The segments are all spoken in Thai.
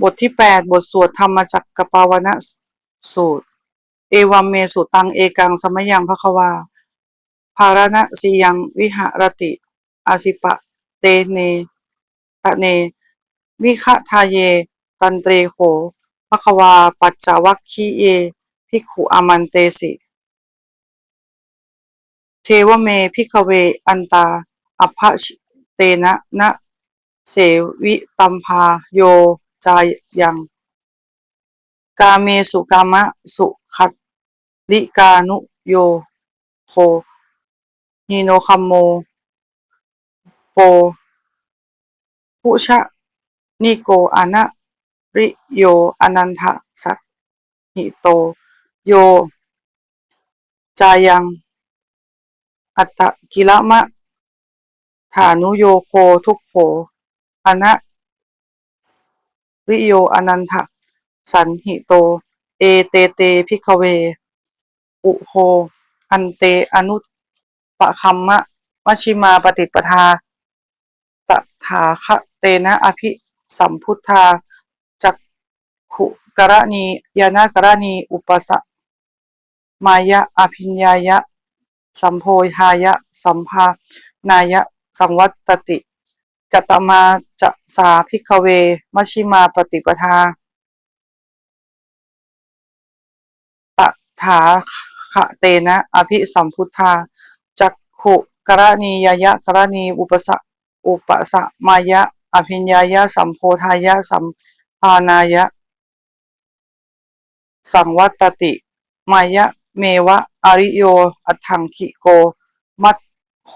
บทที่ 8 บทสวดธรรมจักกปาวนะสูตร เอวัมเมสุตังเอกังสมยังพระควา ภารณะสียังวิหรติอาสิปะเตเนตะเน วิคะทาเย ตันเตรโขพระควา ปัจจวัคคีเยภิกขุอามันเตสิ เทวเมพิกเวอันตาอภชิเตนะนะ เสวิตัมพาโย จายัง กาเมสุกามะสุขัตลิกานุโยโคฮิโนคัมโม โปผู้ชะนิโกอานะริโยอนันทะสัตหิโต โย จายัง อัตตะกิละมะฐานุโยโคทุกโขอนะ ริโยอนันทะสันหิโต เอเตเตพิกเว อุโหอันเตอนุปะคัมมะมชิมาปฏิปทาตถาคะเตนะอภิสัมพุทธาจักขุกรณียานากรณีอุปสะมายะอภิญญายะ สัมโพหายะ สัมภานายะ สังวัตติ กตมาจะสาพิกเว มชชิมาปฏิปทาตถาคะเตนะอภิสัมพุทธาจักขุกรณียยะกรณีอุปสะอุปสะมายะ อภิญญายะสัมโพธายะสัมภานายะ สังวัตติมายะเมวะอริโยอัตถังคิโก มัตโข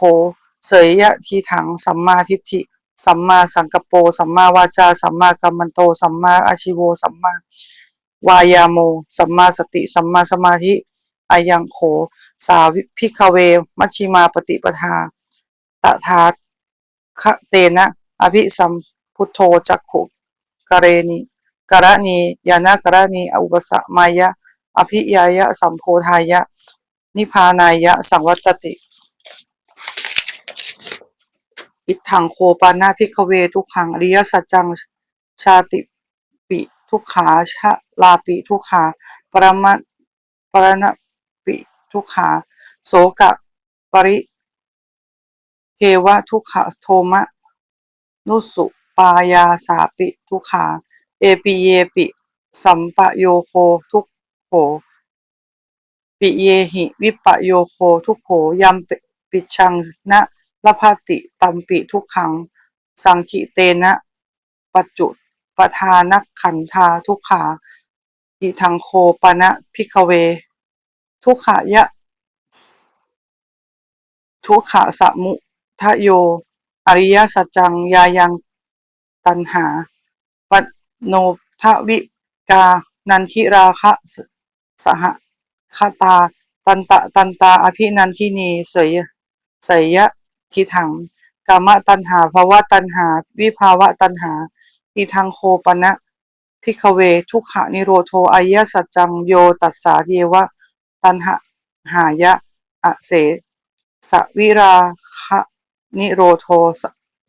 เสยยะทีถังสัมมาทิฏฐิ สัมมาสังกปโปสัมมาวาจา สัมมากัมมันโต สัมมาอาชิโว สัมมาวายาโม สัมมาสติ สัมมาสมาธิ อายังโข สาวิพิกเว มัชชิมาปฏิปทา ตถาคเตนะ อภิสัมพุทโธจักขุกเรณีกรณียานากรณีอุปสมายะ อภิยายะ สัมโพธายะ นิพพานายะ สังวัตติ อิทธังโคปานาพิกเว ทุกขังอริยสัจจังชาติปิทุกขาชะลาปิทุกขาปรมัตปรณปิทุกขาโสกะปริเทวะทุกขาโทมะ นุสุปายาสาปิทุกขาเอปิเยปิ สัมปโยโคทุกโข ปิเยหิ วิปโยโคทุกโขยัมปิชังนะ ละภาติตัมปิทุกขัง สังขิเตนะปัจจุปทานักขันธาทุกขาอิทังโคปนะพิกเว ทุกขายะ ทุกขะสมุทะโย อริยสัจจังยายังตันหาปัโนทวิกา นันทิราคะสสหคตา ตันตะ ตันตา อภินันทินีเสยเสยยะ ทิถังกามตันหาภาวะตันหา วิภาวะตันหาอีทังโคปนะพิกเว ทุกขานิโรโทอายะสัจจังโยตัสสาเยวะ ตันหะหายะอเสสวิราคะนิโรโทส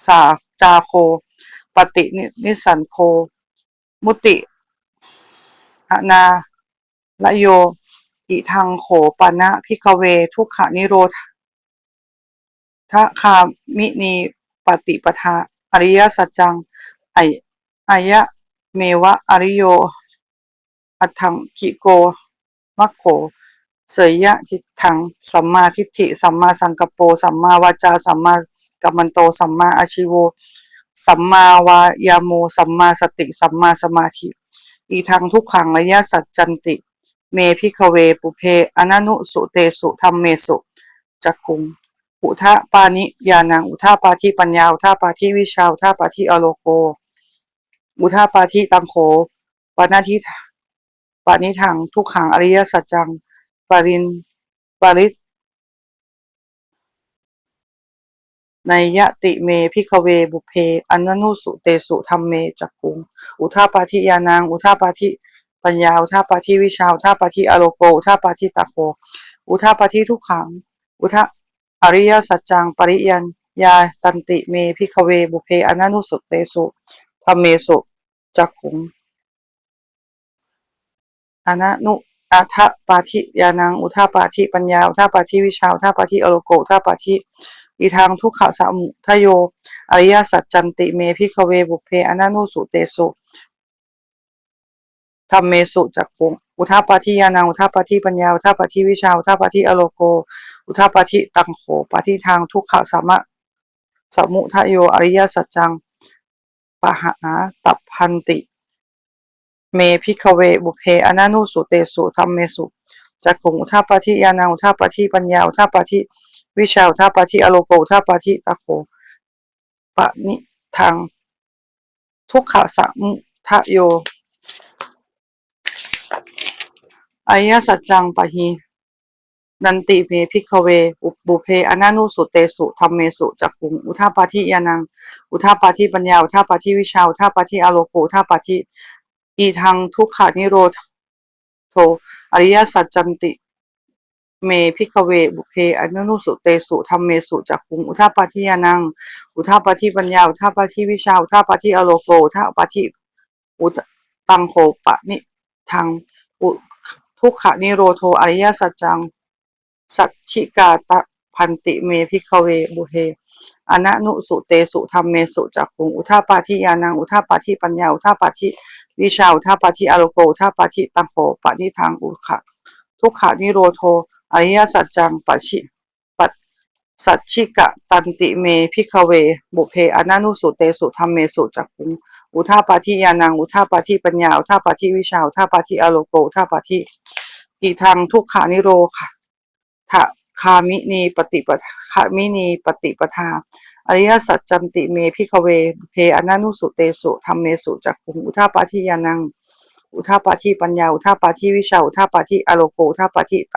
สาจาโค ปฏินิสันโค มุติอนาละโย อิทังโขปนะพิกเว ทุกขานิโรธะคามินีปฏิปทาอริยสัจจังไออายะเมวะอริโย อัถังกิโกมัคโข เสยยะทิถัง สัมมาทิฏฐิ สัมมาสังกปโปสัมมาวาจา สัมมากัมมันโต สัมมาอาชิโว สัมมาวายาโม สัมมาสติ สัมมาสมาธิ อีทังทุกขังระยะสัจจันติ เมพิกเวปุเพ อนันุสุเตสุธรรมเมสุจักคุง อุทะปานิยานัง อุทะปาทิปัญญา อุทะปาทิวิชา อุทะปาทิอโลโก อุทาปาทิตังโขปานาทิปานิทัง ทุกขังอริยสัจจัง ปาริน ปาริในยะติเมพิกเวบุเพอันนนุสุเตสุธรรมเมจักกุง อุทาปาทิยานาง อุทาปาทิปัญญา อุทาปาทิวิชา อุทาปาทิอโลโก อุทาปาทิตาโค อุทาปาทิทุกขัง อุทา อริยสัจจังปริยันยาตันติเมพิกเวบุเพอันนนุสุเตสุธรรมเมสุจักขุงอนะนุอัฏฐปาธิยานังอุทาปาธิปัญญาอุทาปาธิวิชาอุทาปาธิอโลโกอุทาปาธิอีทางทุกขสามุทโยอริยสัจจันติเมพิกเวบุเพอนันุสุเตโสธรรมเมสุจักขุง อุทาปาธิยานังอุทาปาธิปัญญาอุทาปาธิวิชาอุทาปาธิอโลโก อุทาปาธิตังโขปาธิทางทุกขสามะสมุทโยอริยสัจจังปะหาตัพพันติ เมพิกเวบุเพอนันุสุเตสุธรรมเมสุจักขุงอุทาปาธิยานังอุทาปาธิปัญญาอุทาปาธิวิชาอุทาปาธิอโลโกอุทาปาธิตะโขปะนิทางทุกขสามุทโย อริยสัจจังปะหีนันติเมพิกเว อุบุเพอนานุสุเตสุธรรมเมสุจักขุงอุทาปาธิยานัง อุทาปาธิปัญญา อุทาปาธิวิชา อุทาปาธิอโลโกอุทาปาธิอีทางทุกขานิโรธโทอริยสัจจันติเมพิกเว บุเพอนานุสุเตสุธรรมเมสุจักขุงอุทาปาธิยานัง อุทาปาธิปัญญา อุทาปาธิวิชา อุทาปาธิอโลโกอุทาปาธิอุตตังโคปะนิทางอุ ทุกขานิโรโทอริยสัจจัง สัจฉิกาตะพันติเมพิกเวบุเพอนะนุสุเตสุธรรมเมสุจักขุงอุทาปาทิยานังอุทาปาทิปัญญาอุทาปาทิวิชาอุทาปาทิอโลโกอุทาปาทิตังโหปะทิทางอุขะทุกขานิโรโทอริยสัจจังปัจฉิปัสัจฉิกะตันติเมพิกเว บุเพอนนุสุเตสุธรรมเมสุจักขุงอุทาปาทิยานังอุทาปาทิปัญญาอุทาปาทิวิชาอุทาปาทิอโลโกอุทาปาทิ อีทางทุกขานิโรค่ะทะคามินีปฏิปทาคามินีปฏิปทา อริยสัจจันติเมพิกเว เพอนานุสุเตสุธรรมเมสุจักขุงอุทาปาทิยานัง อุทาปาทิปัญญา อุทาปาทิวิชา อุทาปาทิอโลโกอุทาปาทิต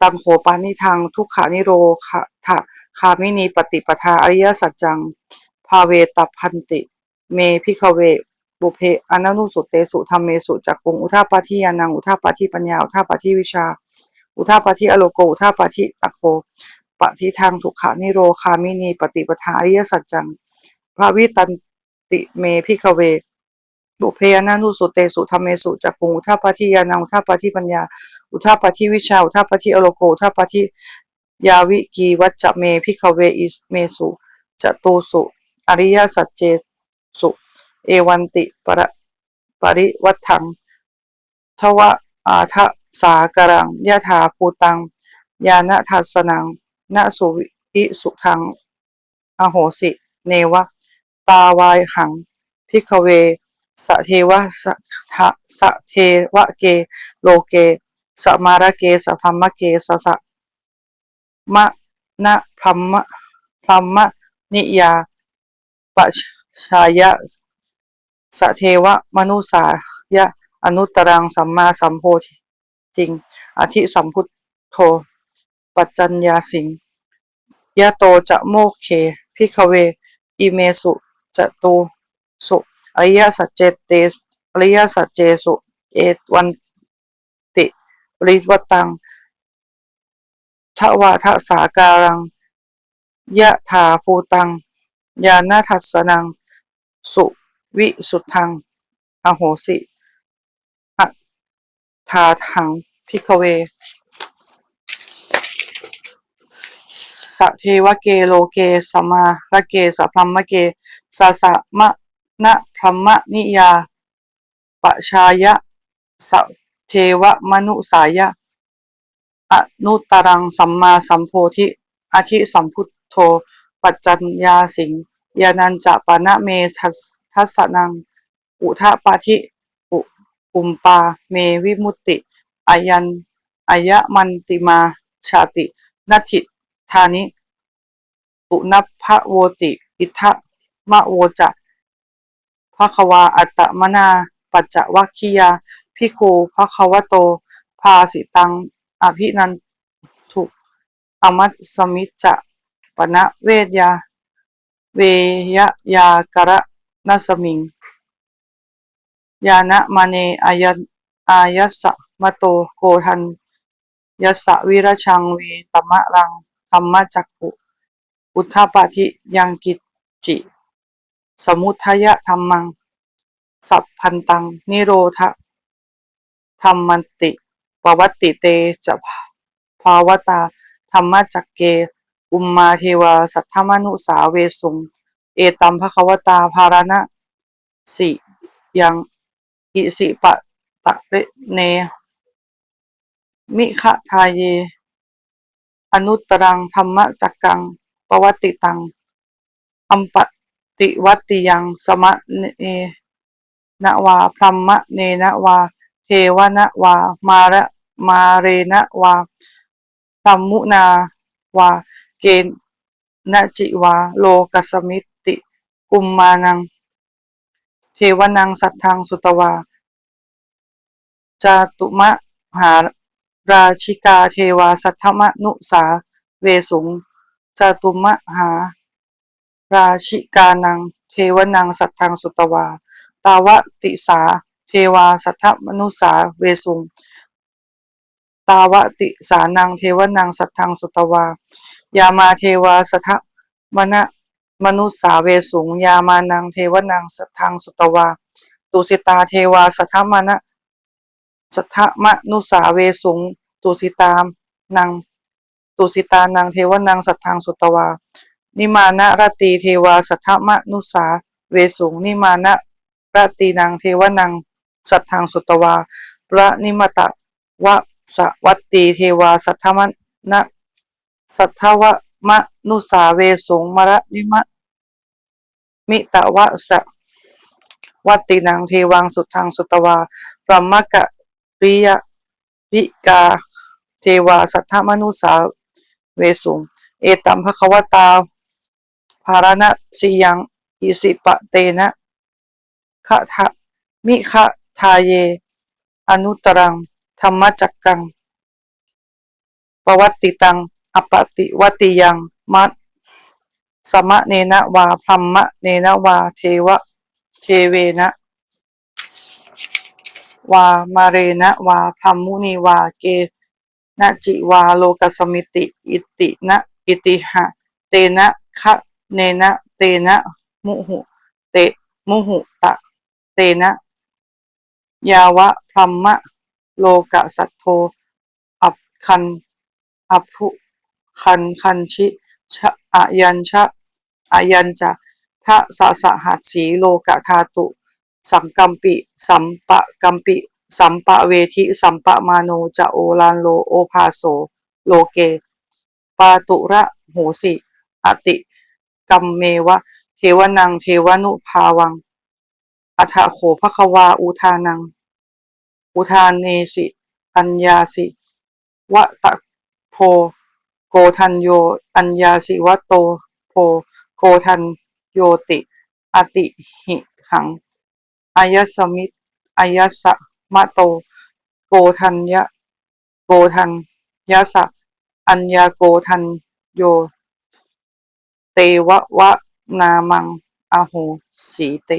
ตังโหปานิทางทุกขานิโรคะทะคามินีปฏิปทา อริยสัจจัง ภาเวตพันติ เมพิกเว บุเพอนานุสุเตสุธรรมเมสุจักขุงอุทาปาทิยานังอุทาปาทิปัญญาอุทาปาทิวิชา อุทาปาทิอโลโกอุทาปาทิตะโคปฏิทางทุกขานิโรคามินี ปฏิปทาอริยสัจจังภาวิตันติเมพิกเวบุเพอนานุสุเตสุธรรมเมสุจักขุงอุทาปาทิยานังอุทาปาทิปัญญา อุทาปาทิวิชา อุทาปาทิอโลโกอุทาปาทิยาวิกีวัจจะเมพิกเวอิสเมสุจตุสุอริยสัจเจสุ เอวันติปรปริวัฏถังทวะอาทะสากรังยะถาภูตัง ยานะทัสนังนสุวิสุทัง อโหสิ เนวะ ตาวายหัง พิกเวสะเทวะสทะสะเทวะเก โลเก สมาระเกสพัมมะเกสสะมะนะพัมมะพัมมะนิยาปะชายะ สเทวะมนุสายะอนุตรังสัมมาสัมโพธิจริง อธิสัมพุทโธ ปัจจัญญาสิงยะโตจะโมเคพิกเว อิเมสุจะตูสุอริยสัจเจเตอริยสัจเจสุเอวันติริวตตังทวาทสาการังยะถาภูตัง ยานาทัสนัง สุ วิสุทธัง อโหสิอะทาทังพิกเว สะเทวะเกโลเกสมาระเกสัพพมมะเกสะสะมะนะพรหมนิยาปชายะสะเทวะมนุสายะอนุตตรังสัมมาสัมโพธิอธิสัมพุทโธ ปัจจัญญาสิงยานันจะปะนะเมทัส ทัสสนัง อุทะปาธิอุปุมปา เมวิมุตติ อายันอายะมันติมาชาตินัตถิธานิ ปุนัพพะโวติ อิทะมะโวจะภะคะวาอัตตมนา ปัจจวัคคียาพิโคภะควโต ภาสิตัง อภินันทุอมัตสมิจจะปณะเวทยา เวยยากระ นัสมิง ยานะมาเนอายันอายัสะมะโตโกทันยัสสะวิรชังเวตมะรังธรรมจักขุอุทธปาธิยังกิจจิ สมุทยธรรมัง สัพพันตัง นิโรธะธรรมันติปวัตติเตจะภาวตา ธรรมจักเก อุมมาเทวา สัทธมนุสาเวสุง เอตัมภควตาภารณะสิยังอิสิปะตะเรเน มิขะทาเย อนุตรังธรรมจักกังปวัติตังอัมปติวัติยังสมะเนนวาพรหมะเนนวา เทวนวา มาระมาเรนวาธรรมุนาวา เกณนจิวา โลกัสมิต กุมมานัง เทวนังสัตทธังสุตวา จาตุมะหาราชิกาเทวาสัทธมนุสา เวสุงจาตุมะหา ราชิกานัง เทวนังสัทธังสุตวา ตาวติสา เทวาสัทธมนุสา เวสุงตาวติสานังเทวนังสัทธังสุตวา ยามาเทวาสัทธมณะ มนุสาเวสุงยามานังเทวนังสัทธังสุตวาตุสิตาเทวาสัทธมณะสัทธมนุสาเวสุงตุสิตามนังตุสิตานังเทวนังสัทธังสุตวา นิมานะรตตีเทวาสัทธมนุสาเวสุงนิมานะรตตีนังเทวนังสัทธังสุตวาพระนิมตะวะสวัตตีเทวาสัทธมนะสัทธวะมนุสาเวสุงมระนิมะ มิตะวะสวัตินังเทวังสุทังสุตวาพรมกะริยวิกา เทวา สัทธมนุสาเวสุงเอตัมภควตา ภารณะสิยัง อิสิปะเตนะขะทะมิขะทาเย อนุตรัง ธรรมจักกังปวัตติตัง อปติวัติยัง มัต สมะเนนะวาพรหมะเนนะวาเทวะเทเวนะ วามาเรนะวาพรหมุนีวาเกนะจิวาโลกสมิติ อิตินะอิติหะ เตนะคะเนนะเตนะ มุหุ เตมุหุตะ เตนะ ยาวะพรหมะ โลกสัทโท อัปคันอภุคันคันชิ ชะอายัญชะอายัญจะทะสะสะหัสสีโลกธาตุ สังกัมปิ สัมปะกัมปิ สัมปะเวทิ สัมปะมาโนจะโอลานโลโอภาโสโลเก ปาตุระโหสิอติกัมเมวะ เทวนัง เทวนุภาวังอัฐโขภควาอุทานัง อุทานเนสิ อัญญาสิ วะตะโพ โกทันโย อัญญาสิวะโตโพโกทันโยติอติหิหังอายสมิตอายสะมะโต โกทันยะโกทันยะสะอัญญาโกทันโย เตวะวะนามังอโหสีติ